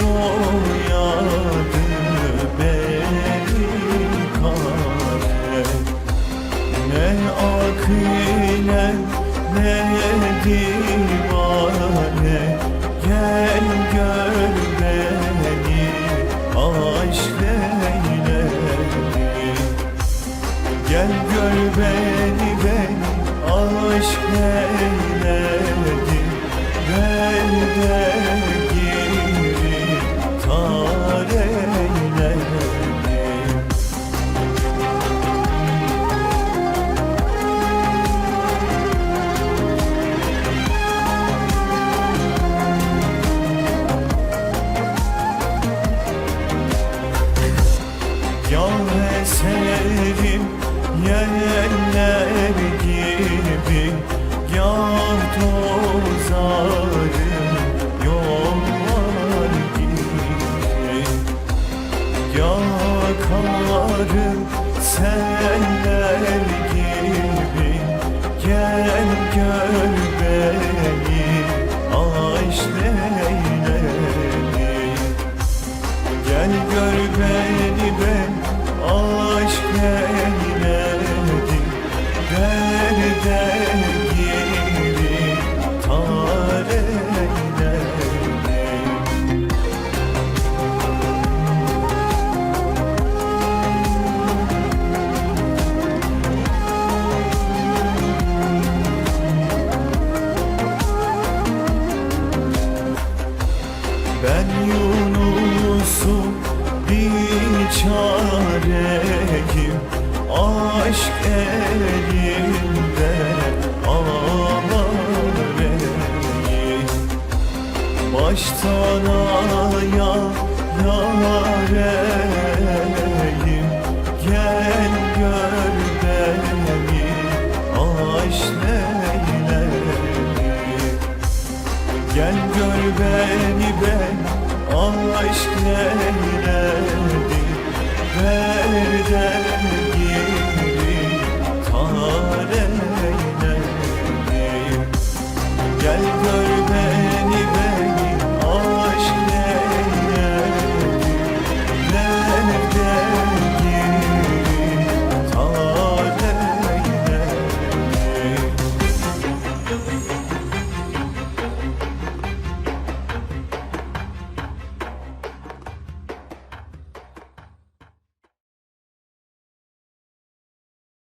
boyadı beni Ne akile ne divane Gel gör beni aşk eyledi Gel gör beni beni aşk eyledi eserim yeller gibi. Ya tozarım yollar gibi. Ya karım seller gibi. Gel gör beni aşk yerinde ağlar Baştan aya yar gör beni aşk Gel gör beni ben aşk neyledim Nereden